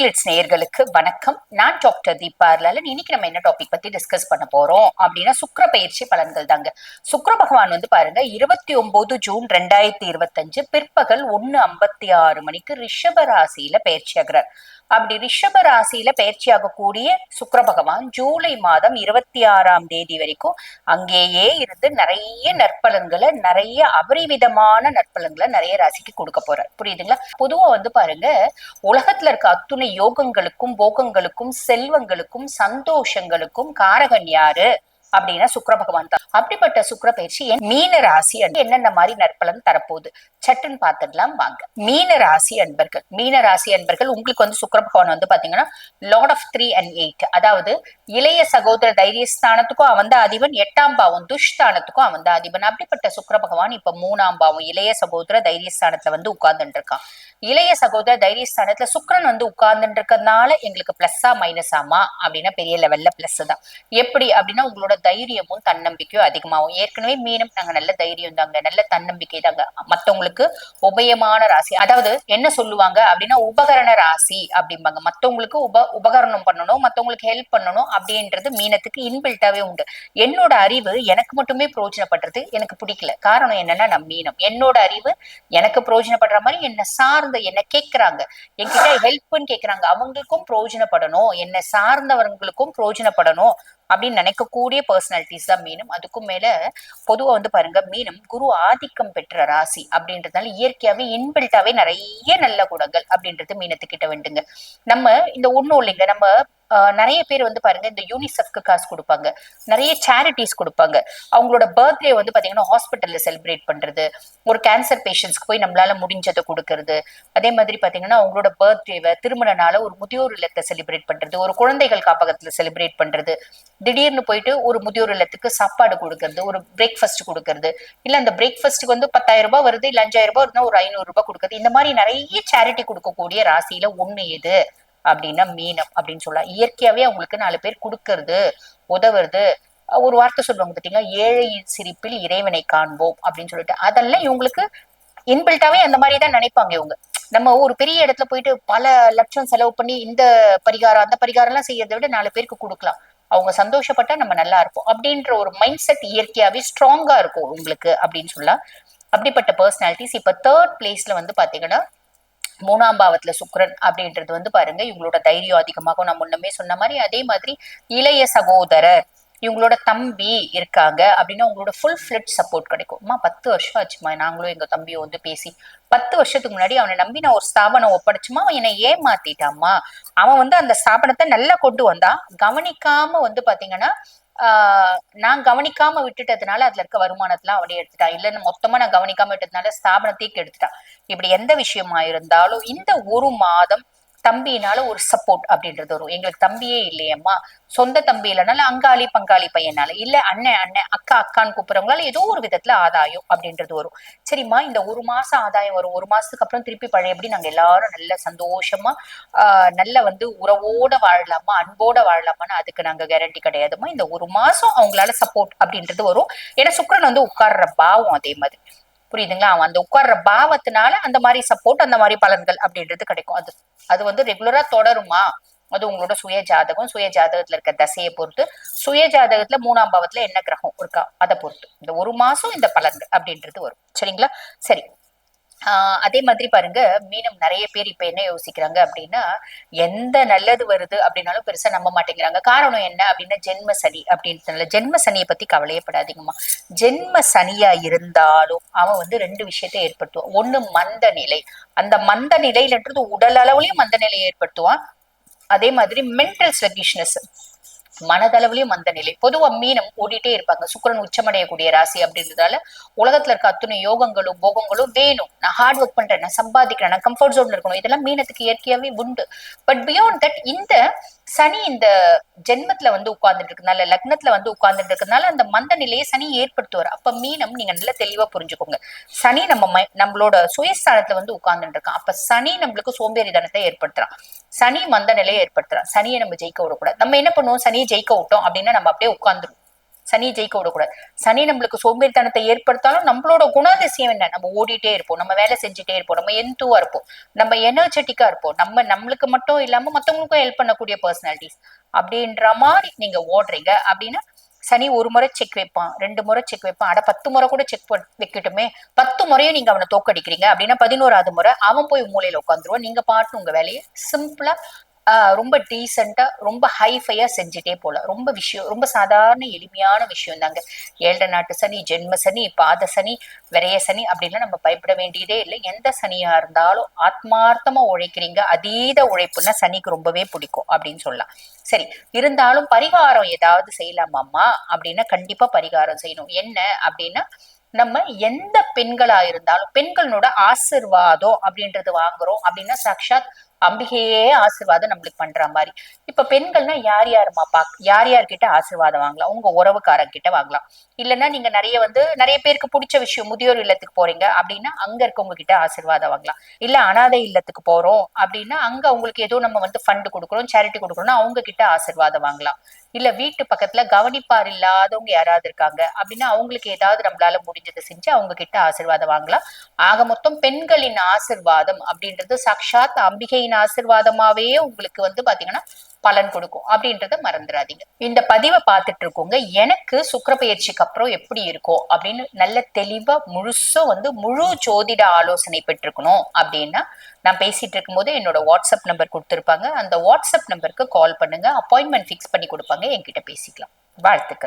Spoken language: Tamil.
நேயர்களுக்கு வணக்கம். நான் டாக்டர் தீபா லாலன் இன்னைக்கு நம்ம என்ன டாபிக் பத்தி டிஸ்கஸ் பண்ண போறோம்? அப்படின்னா சுக்கர பயிற்சி பலன்கள் தாங்க. சுக்கர பகவான் வந்து பாருங்க இருபத்தி ஒன்பது ஜூன் ரெண்டாயிரத்தி இருபத்தஞ்சு பிற்பகல் ஒன்னு ஐம்பத்தி ஆறு மணிக்கு ரிஷப ராசியில பயிற்சி ஆகிறார். அப்படி ரிஷப ராசியில பயிற்சி ஆகக்கூடிய சுக்கிர பகவான் ஜூலை மாதம் இருபத்தி ஆறாம் தேதி வரைக்கும் அங்கேயே இருந்து நிறைய நற்பலன்களை நிறைய அபரிவிதமான நற்பலன்களை நிறைய ராசிக்கு கொடுக்க போறார். புரியுதுங்களா? பொதுவா வந்து பாருங்க உலகத்துல இருக்க அத்துணை யோகங்களுக்கும் போகங்களுக்கும் செல்வங்களுக்கும் சந்தோஷங்களுக்கும் காரகன் யாரு? அப்படின்னா சுக்கர பகவான் தான். அப்படிப்பட்ட சுக்கர பயிற்சி மீன ராசி என்னென்ன மாதிரி நற்பலன் தரப்போகுது? சட்டுன்னு பார்த்துடலாம் வாங்க. மீன ராசி அன்பர்கள். மீன ராசி அன்பர்கள் உங்களுக்கு வந்து சுக்கிர பகவான் வந்து பாத்தீங்கன்னா lord of three and eight அதாவது இளைய சகோதர தைரியஸ்தானத்துக்கும் அவன் தான் அதிபன் எட்டாம் பாவம் துஷ்தானத்துக்கும் அவன் தான் அதிபன். அப்படிப்பட்ட சுக்கர பகவான் இப்ப மூணாம் பாவம் இளைய சகோதர தைரியஸ்தானத்துல வந்து உட்கார்ந்துட்டு இருக்கான் இளைய சகோதர தைரியஸ்தானத்துல சுக்கிரன் வந்து உட்கார்ந்துட்டு இருக்கிறதுனால எங்களுக்கு பிளஸ்ஸா மைனஸ் ஆமா அப்படின்னா பெரிய லெவல்ல பிளஸ் தான். எப்படி அப்படின்னா உங்களோட தைரியமும் தன்னம்பிக்கையும் அதிகமாகும். ஏற்கனவே மீனம் நாங்க நல்ல தைரியம் தாங்க நல்ல தன்னம்பிக்கை தாங்க. மத்தவங்களுக்கு உபயமான ராசி. அதாவது என்ன சொல்லுவாங்க அப்படின்னா உபகரண ராசி அப்படிம்பாங்க. மத்தவங்களுக்கு உப உபகரணம் பண்ணணும் மத்தவங்களுக்கு ஹெல்ப் பண்ணணும் அப்படின்றது மீனத்துக்கு இன்பில்ட்டாவே உண்டு. என்னோட அறிவு எனக்கு மட்டுமே பிரயோஜனப்படுறது எனக்கு பிடிக்கல. காரணம் என்னன்னா நான் மீனம். என்னோட அறிவு எனக்கு பிரயோஜனப்படுற மாதிரி என்ன சார்ந்த என்ன கேட்கறாங்க என்கிட்ட ஹெல்ப்னு கேட்கறாங்க அவங்களுக்கும் பிரயோஜனப்படணும் என்ன சார்ந்தவர்களுக்கும் பிரயோஜனப்படணும் அப்படின்னு நினைக்கக்கூடிய பர்சனாலிட்டிஸ் தான் மீனம். அதுக்கும் மேல பொதுவா வந்து பாருங்க மீனம் குரு ஆதிக்கம் பெற்ற ராசி அப்படின்றதுனால இயற்கையாவே இன்பில்ட்டாவே நிறைய நல்ல குணங்கள் அப்படின்றது மீனத்துக்கிட்ட வேண்டுங்க நம்ம இந்த ஒண்ணும் இல்லைங்க. நம்ம நிறைய பேர் வந்து பாருங்க இந்த யூனிசெஃப்க்கு காசு கொடுப்பாங்க. நிறைய சேரிட்டிஸ் கொடுப்பாங்க. அவங்களோட பர்த்டே வந்து பாத்தீங்கன்னா ஹாஸ்பிட்டல்ல செலிப்ரேட் பண்றது. ஒரு கேன்சர் பேஷண்ட்ஸ்க்கு போய் நம்மளால முடிஞ்சதை கொடுக்கறது. அதே மாதிரி பாத்தீங்கன்னா அவங்களோட பர்த்டேவை திருமண நாள ஒரு முதியோர் இல்லத்தை செலிப்ரேட் பண்றது. ஒரு குழந்தைகள் காப்பகத்துல செலிப்ரேட் பண்றது. திடீர்னு போயிட்டு ஒரு முதியோர் இல்லத்துக்கு சாப்பாடு கொடுக்கறது. ஒரு பிரேக்ஃபாஸ்ட் கொடுக்கறது. இல்ல அந்த பிரேக்ஃபாஸ்ட்டுக்கு வந்து பத்தாயிரம் ரூபாய் வருது இல்ல அஞ்சாயிரம் ரூபாய் வருதுன்னா ஒரு ஐநூறு ரூபாய் கொடுக்கறது. இந்த மாதிரி நிறைய சேரிட்டி கொடுக்கக்கூடிய ராசியில ஒண்ணு எது அப்படின்னா மீனம் அப்படின்னு சொல்லலாம். இயற்கையாவே அவங்களுக்கு நாலு பேர் கொடுக்கறது உதவுறது. ஒரு வார்த்தை சொல்லுவாங்க பாத்தீங்களா? ஏழையின் சிரிப்பில் இறைவனை காண்போம் அப்படின்னு சொல்லிட்டு. அதெல்லாம் இவங்களுக்கு இன்பில்ட்டாவே அந்த மாதிரி தான் நினைப்பாங்க இவங்க. நம்ம ஒரு பெரிய இடத்துல போயிட்டு பல லட்சம் செலவு பண்ணி இந்த பரிகாரம் அந்த பரிகாரம் எல்லாம் செய்யறதை விட நாலு பேருக்கு கொடுக்கலாம். அவங்க சந்தோஷப்பட்டா நம்ம நல்லா இருப்போம். அப்படின்ற ஒரு மைண்ட் செட் இயற்கையாவே ஸ்ட்ராங்கா இருக்கும் உங்களுக்கு அப்படின்னு சொல்லலாம். அப்படிப்பட்ட பர்சனாலிட்டிஸ் இப்ப தேர்ட் பிளேஸ்ல வந்து பாத்தீங்கன்னா மூணாம் பாவத்துல அப்படின்றது வந்து பாருங்க இவங்களோட தைரியம் அதிகமாகும். நான் முன்னமே சொன்ன மாதிரி அதே மாதிரி இளைய சகோதரர் இவங்களோட தம்பி இருக்காங்க அப்படின்னா உங்களோட ஃபுல் ஃபிளட் சப்போர்ட் கிடைக்கும். அம்மா பத்து வருஷம் ஆச்சுமா? நாங்களும் எங்க தம்பியை வந்து பேசி பத்து வருஷத்துக்கு முன்னாடி அவனை நம்பி நான் ஒரு ஸ்தாபனம் ஒப்படைச்சுமா? அவன் என்னை ஏமாத்திட்டாமா அவன் வந்து அந்த ஸ்தாபனத்தை நல்லா கொண்டு வந்தான். கவனிக்காம வந்து பாத்தீங்கன்னா நான் கவனிக்காம விட்டுட்டதுனால அதுல இருக்க வருமானத்தெல்லாம் அவனே எடுத்துட்டான் இல்லைன்னு மொத்தமா நான் கவனிக்காம விட்டதுனால ஸ்தாபனத்தையே கெடுத்துட்டான் இப்படி எந்த விஷயமா இருந்தாலும் இந்த ஒரு மாதம் தம்பினால ஒரு சப்போர்ட் அப்படின்றது வரும். எங்களுக்கு தம்பியே இல்லையம்மா. சொந்த தம்பி இல்லைனால அங்காளி பங்காளி பையனால. இல்ல அண்ணன் அண்ணன் அக்கா அக்கான்னு கூப்பிடுறவங்களால ஏதோ ஒரு விதத்துல ஆதாயம் அப்படின்றது வரும். சரிம்மா இந்த ஒரு மாசம் ஆதாயம் வரும். ஒரு மாசத்துக்கு அப்புறம் திருப்பி பழையபடி நாங்க எல்லாரும் நல்ல சந்தோஷமா ஆஹ் நல்ல வந்து உறவோட வாழலாமா அன்போட வாழலாமான்னு அதுக்கு நாங்க கேரண்டி கிடையாதுமா இந்த ஒரு மாசம் அவங்களால சப்போர்ட் அப்படின்றது வரும். ஏன்னா சுக்கரன் வந்து உட்கார்ற பாவம் அதே மாதிரி. புரியுதுங்களா? அவன் அந்த உட்கார்ற பாவத்தினால அந்த மாதிரி சப்போர்ட் அந்த மாதிரி பலன்கள் அப்படின்றது கிடைக்கும். அது அது வந்து ரெகுலரா தொடருமா? அது உங்களோட சுய ஜாதகம் சுய ஜாதகத்துல இருக்க தசையை பொறுத்து. சுய ஜாதகத்துல மூணாம் பாவத்துல என்ன கிரகம் இருக்கா? அதை பொறுத்து. இந்த ஒரு மாசம் இந்த பலன்கள் அப்படின்றது வரும். சரிங்களா? சரி. ஆஹ் அதே மாதிரி பாருங்க மீனம் நிறைய பேர் இப்ப என்ன யோசிக்கிறாங்க அப்படின்னா எந்த நல்லது வருது அப்படின்னாலும் பெருசா நம்ப மாட்டேங்கிறாங்க. காரணம் என்ன அப்படின்னா ஜென்ம சனி அப்படின்னு ஜென்ம சனியை பத்தி கவலையப்படாதீங்கம்மா ஜென்ம சனியா இருந்தாலும் அவன் வந்து ரெண்டு விஷயத்தை ஏற்படுத்துவான். ஒண்ணு மந்த நிலை. அந்த மந்த நிலையிலன்றது உடல் அளவுலயும் மந்த நிலையை ஏற்படுத்துவான். அதே மாதிரி மென்டல் ஸ்லகிஷ்னஸ் மனதளவுலயும் மந்த நிலை. பொதுவா மீனம் ஓடிட்டே இருப்பாங்க. சுக்கிரன் உச்சமடையக்கூடிய ராசி அப்படின்றதால உலகத்துல இருக்க அத்தனை யோகங்களும் போகங்களும் வேணும். நான் ஹார்ட் ஒர்க் பண்றேன் நான் சம்பாதிக்கிறேன் நான் கம்ஃபர்ட் ஜோன்ல இருக்கணும். இதெல்லாம் மீனத்துக்கு இயற்கையாவே உண்டு. பட் பியாண்ட் தட் இந்த சனி இந்த ஜென்மத்துல வந்து உட்கார்ந்துட்டு இருக்கனால லக்னத்துல வந்து உட்கார்ந்துட்டு இருக்கனால அந்த மந்த நிலையை சனி ஏற்படுத்துவார். அப்ப மீனம் நீங்க நல்லா தெளிவா புரிஞ்சுக்கோங்க. சனி நம்ம நம்மளோட சுயஸ்தானத்துல வந்து உட்கார்ந்துட்டு இருக்கான். அப்ப சனி நம்மளுக்கு சோம்பேறித்தனத்தை ஏற்படுத்துறான். சனி மந்த நிலையை ஏற்படுத்துறான். சனியை நம்ம ஜெயிக்க விடக்கூடாது. நம்ம என்ன பண்ணுவோம்? சனியை ஜெயிக்க விட்டோம் அப்படின்னா நம்ம அப்படியே உட்கார்ந்துருவோம். சனி ஜெயிக்க விடக்கூடாது. சனி நம்மளுக்கு சோம்பேறித்தனத்தை ஏற்படுத்தாலும் நம்மளோட குணாதிசயம் என்ன? நம்ம ஓடிட்டே இருப்போம். நம்ம வேலை செஞ்சுட்டே இருப்போம். நம்ம எந்தூவா இருப்போம். நம்ம எனர்ஜெட்டிக்கா இருப்போம். நம்ம நம்மளுக்கு மட்டும் இல்லாம மத்தவங்களுக்கும் ஹெல்ப் பண்ணக்கூடிய பர்சனாலிட்டிஸ் அப்படின்ற மாதிரி நீங்க ஓடுறீங்க. அப்படின்னா சனி ஒரு முறை செக் வைப்பான். ரெண்டு முறை செக் வைப்பான். அட பத்து முறை கூட செக் வைக்கட்டுமே. பத்து முறையும் நீங்க அவனை தோக்கடிக்கிறீங்க. அப்படின்னா பதினோராவது முறை அவன் போய் மூலையில உட்காந்துருவான் நீங்க பாட்டு உங்க வேலையை சிம்பிளா ரொம்ப டீசெண்டா ரொம்ப ஹைஃபையா செஞ்சுட்டே போல. ரொம்ப விஷயம் ரொம்ப சாதாரண எளிமையான விஷயம் தாங்க. ஏழரை நாட்டு சனி ஜென்ம சனி பாத சனி விரைய சனி அப்படின்லாம் நம்ம பயப்பட வேண்டியதே இல்லை. எந்த சனியா இருந்தாலும் ஆத்மார்த்தமா உழைக்கிறீங்க. அதீத உழைப்புன்னா சனிக்கு ரொம்பவே பிடிக்கும் அப்படின்னு சொல்லலாம். சரி இருந்தாலும் பரிகாரம் ஏதாவது செய்யலாமாம்மா அப்படின்னா கண்டிப்பா பரிகாரம் செய்யணும். என்ன அப்படின்னா நம்ம எந்த பெண்களா இருந்தாலும் பெண்களோட ஆசிர்வாதம் அப்படின்றது வாங்குறோம் அப்படின்னா சாக்ஷாத் அம்பிகையே ஆசிர்வாதம் நம்மளுக்கு பண்ற மாதிரி. இப்ப பெண்கள்னா யார் யாருமா பா யார் யார்கிட்ட ஆசிர்வாதம் வாங்கலாம்? உங்க உறவுக்காரங்க கிட்ட வாங்கலாம். இல்லைன்னா நீங்க நிறைய வந்து நிறைய பேருக்கு பிடிச்ச விஷயம் முதியோர் இல்லத்துக்கு போறீங்க அப்படின்னா அங்க இருக்கவங்க கிட்ட ஆசிர்வாதம் வாங்கலாம். இல்ல அனாதை இல்லத்துக்கு போறோம் அப்படின்னா அங்க அவங்களுக்கு ஏதோ நம்ம வந்து ஃபண்ட் கொடுக்குறோம் சேரிட்டி கொடுக்குறோம்னா அவங்க கிட்ட ஆசிர்வாதம் வாங்கலாம். இல்ல வீட்டு பக்கத்துல கவனிப்பார் இல்லாதவங்க யாராவது இருக்காங்க அப்படின்னா அவங்களுக்கு ஏதாவது நம்மளால முடிஞ்சதை செஞ்சு அவங்க கிட்ட ஆசிர்வாதம் வாங்கலாம். ஆக மொத்தம் பெண்களின் ஆசிர்வாதம் அப்படின்றது சாக்ஷாத் அம்பிகையின் ஆசிர்வாதமாவே உங்களுக்கு வந்து பாத்தீங்கன்னா பலன் கொடுக்கும் அப்படின்றத மறந்துடாதீங்க. இந்த பதிவை பார்த்துட்டு இருக்கோங்க. எனக்கு சுக்கர பயிற்சிக்கு அப்புறம் எப்படி இருக்கும் அப்படின்னு நல்ல தெளிவா முழுசும் வந்து முழு ஜோதிட ஆலோசனை பெற்றிருக்கணும் அப்படின்னா நான் பேசிட்டு இருக்கும்போது என்னோட வாட்ஸ்அப் நம்பர் கொடுத்துருப்பாங்க. அந்த வாட்ஸ்அப் நம்பருக்கு கால் பண்ணுங்க. அப்பாயின்மெண்ட் ஃபிக்ஸ் பண்ணி கொடுப்பாங்க. என்கிட்ட பேசிக்கலாம். வாழ்த்துக்கள்.